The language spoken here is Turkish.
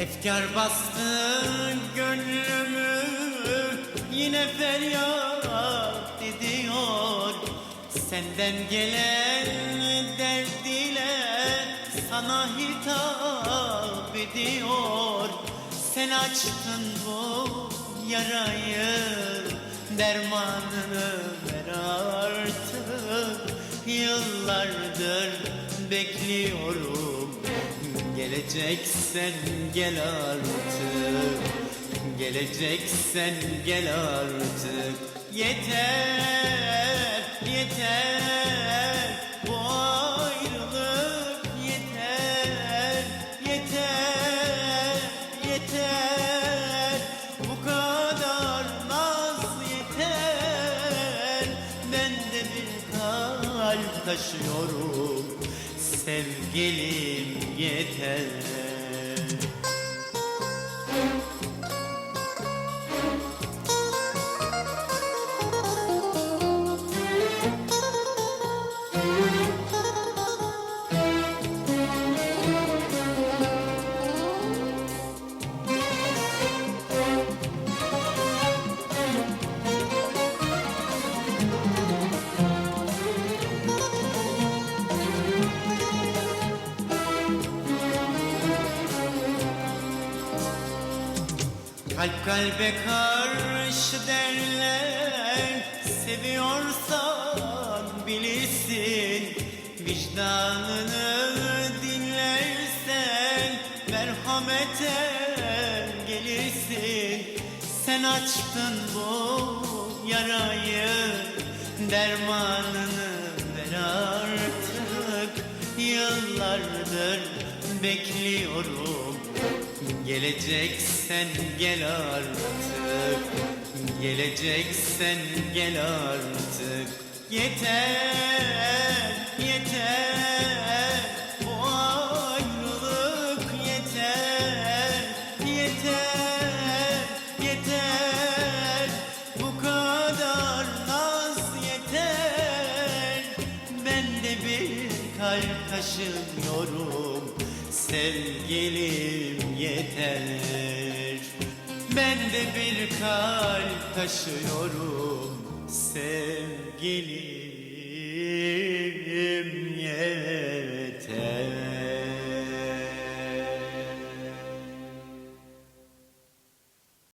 Efkar bastı gönlümü Yine feryat ediyor. Senden gelen dert ile Sana hitap ediyor. Sen açtın bu yarayı Dermanını ver artık. Yıllardır bekliyorum Geleceksen gel artık. Geleceksen gel artık. Yeter, yeter. Bu ayrılık yeter Yeter, yeter. Bu kadar naz yeter. Ben de bir kalp taşıyorum Sevgilim yeter Kalp kalbe karşı derler. Seviyorsan bilirsin. Vicdanını dinlersen Merhamete gelirsin. Sen açtın bu yarayı Dermanını ver artık. Yıllardır bekliyorum Geleceksen gel artık. Geleceksen gel artık. Yeter, yeter. Bu ayrılık yeter Yeter, yeter. Bu kadar naz yeter. Ben de bir kalp taşıyorum Sevgilim yeter. Ben de bir kalp taşıyorum Sevgilim